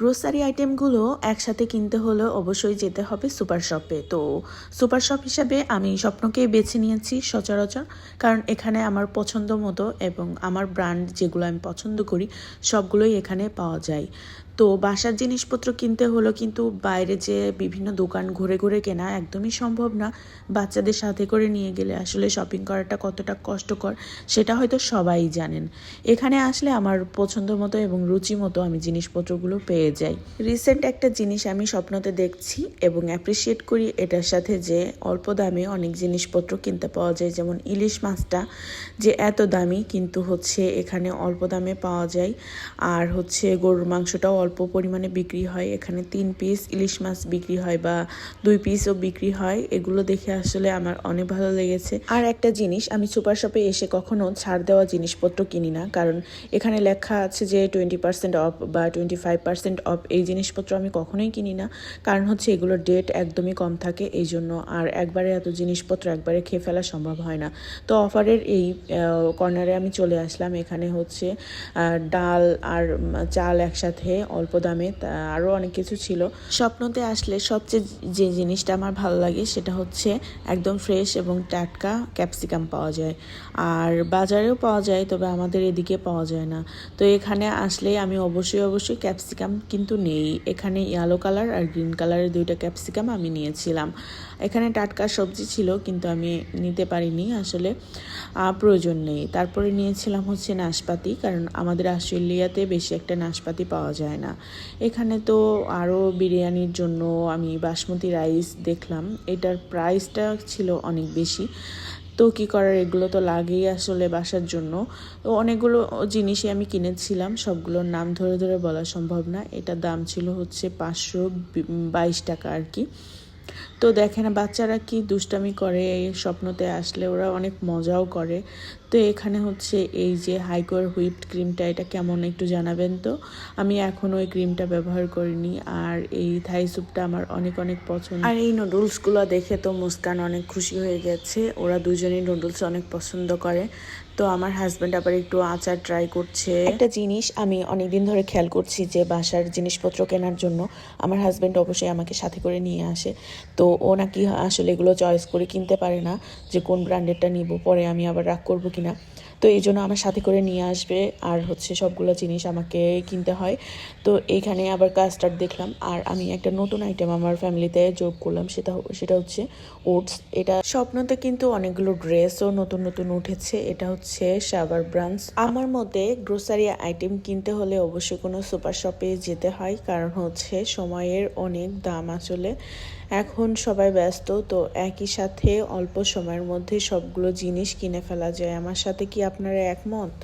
Grocery আইটেমগুলো একসাথে কিনতে হলে অবশ্যই যেতে হবে সুপার শপে তো সুপার শপ হিসাবে আমি স্বপ্নকেই বেছে নিয়েছি সচরাচর। কারণ এখানে আমার পছন্দ মতো এবং আমার ব্র্যান্ড যেগুলো আমি পছন্দ করি, সবগুলোই এখানে পাওয়া যায়। তো বাসার জিনিসপত্র কিনতে হলো কিন্তু বাইরে যে বিভিন্ন দোকান ঘুরে ঘুরে কেনা একদমই সম্ভব না। বাচ্চাদের সাথে করে নিয়ে গেলে আসলে শপিং করাটা কতটা কষ্টকর সেটা হয়তো সবাই জানেন। এখানে আসলে আমার পছন্দ মতো এবং রুচি মতো আমি জিনিসপত্রগুলো পেয়ে যাই। রিসেন্ট একটা জিনিস আমি স্বপ্নতে দেখছি এবং অ্যাপ্রিসিয়েট করি এটার সাথে যে অল্প দামে অনেক জিনিসপত্র কিনতে পাওয়া যায়। যেমন ইলিশ মাছটা যে এত দামি কিন্তু হচ্ছে এখানে অল্প দামে পাওয়া যায়। আর হচ্ছে গরুর মাংসটাও অল্প পরিমাণে বিক্রি হয়। এখানে তিন পিস ইলিশ মাছ বিক্রি হয় বা দুই পিসও বিক্রি হয়। এগুলো দেখে আসলে আমার অনেক ভালো লেগেছে। আর একটা জিনিস, আমি সুপার শপে এসে কখনো ছাড় দেওয়া জিনিসপত্র কিনি না। কারণ এখানে লেখা আছে যে টোয়েন্টি পার্সেন্ট অফ বা টোয়েন্টি ফাইভ পার্সেন্ট অফ এই জিনিসপত্র আমি কখনোই কিনি না। কারণ হচ্ছে এগুলোর ডেট একদমই কম থাকে এই জন্য আর একবারে এত জিনিসপত্র একবারে খেয়ে ফেলা সম্ভব হয় না। তো অফারের এই কর্নারে আমি চলে আসলাম। এখানে হচ্ছে ডাল আর চাল একসাথে অল্প দামে আরও অনেক কিছু ছিল। স্বপ্নতে আসলে সবচেয়ে যে জিনিসটা আমার ভালো লাগে সেটা হচ্ছে একদম ফ্রেশ এবং টাটকা ক্যাপসিকাম পাওয়া যায়। আর বাজারেও পাওয়া যায়, তবে আমাদের এদিকে পাওয়া যায় না। তো এখানে আসলে আমি অবশ্যই অবশ্যই ক্যাপসিকাম কিন্তু নেই। এখানে ইয়েলো কালার আর গ্রিন কালারের দুইটা ক্যাপসিকাম আমি নিয়েছিলাম। এখানে টাটকা সবজি ছিল, কিন্তু আমি নিতে পারিনি আসলে। প্রয়োজন নেই। তারপরে নিয়েছিলাম হচ্ছে নাশপাতি, কারণ আমাদের অস্ট্রেলিয়াতে বেশি একটা নাশপাতি পাওয়া যায় না। এখানে তো আরও বিরিয়ানির জন্য আমি বাসমতি রাইস দেখলাম। এটার প্রাইসটা ছিল অনেক বেশি। তো কী করার, এগুলো তো লাগেই আসলে বাসার জন্য। তো অনেকগুলো জিনিসই আমি কিনেছিলাম, সবগুলোর নাম ধরে ধরে বলা সম্ভব না। এটার দাম ছিল হচ্ছে পাঁচশো বাইশ টাকা আর কি। তো দেখেন বাচ্চারা কি দুষ্টামি করে এই স্বপ্নতে আসলে ওরা অনেক মজাও করে। তো এখানে হচ্ছে এই যে হাইকোয়ার হুইপড ক্রিমটা এটা কেমন একটু জানাবেন তো? আমি এখনও এই ক্রিমটা ব্যবহার করিনি আর এই থাই স্যুপটা আমার অনেক অনেক পছন্দ। আর এই নুডলসগুলো দেখে তো মুস্কান অনেক খুশি হয়ে গেছে। ওরা দুজনেই নুডলস অনেক পছন্দ করে। তো আমার হাজব্যান্ড আবার একটু আচার ট্রাই করছে। একটা জিনিস আমি অনেকদিন ধরে খেয়াল করছি যে বাসার জিনিসপত্র কেনার জন্য আমার হাজব্যান্ড অবশ্যই আমাকে সাথে করে নিয়ে আসে। তো ও নাকি আসলে এগুলো চয়েস করে কিনতে পারে না যে কোন ব্র্যান্ডেরটা নিব, পরে আমি আবার রাগ করব কিনা। তো এই জন্য আমার সাথে করে নিয়ে আসবে। আর হচ্ছে সবগুলো জিনিস আমাকে কিনতে হয়। তো এইখানে আবার কাস্টার্ড দেখলাম। আর আমি একটা নতুন আইটেম আমার ফ্যামিলিতে যোগ করলাম। সেটা সেটা হচ্ছে ওটস এটা স্বপ্নতে কিন্তু অনেকগুলো ড্রেসও নতুন নতুন উঠেছে। এটা হচ্ছে শাবার ব্রাঞ্চ। আমার মতে গ্রোসারি আইটেম কিনতে হলে অবশ্যই কোনো সুপার শপে যেতে হয়। কারণ হচ্ছে সময়ের অনেক দাম আসলে। এখন সবাই ব্যস্ত। তো একই সাথে অল্প সময়ের মধ্যে সবগুলো জিনিস কিনে ফেলা যায়। আমার সাথে কি আপনারা একমত?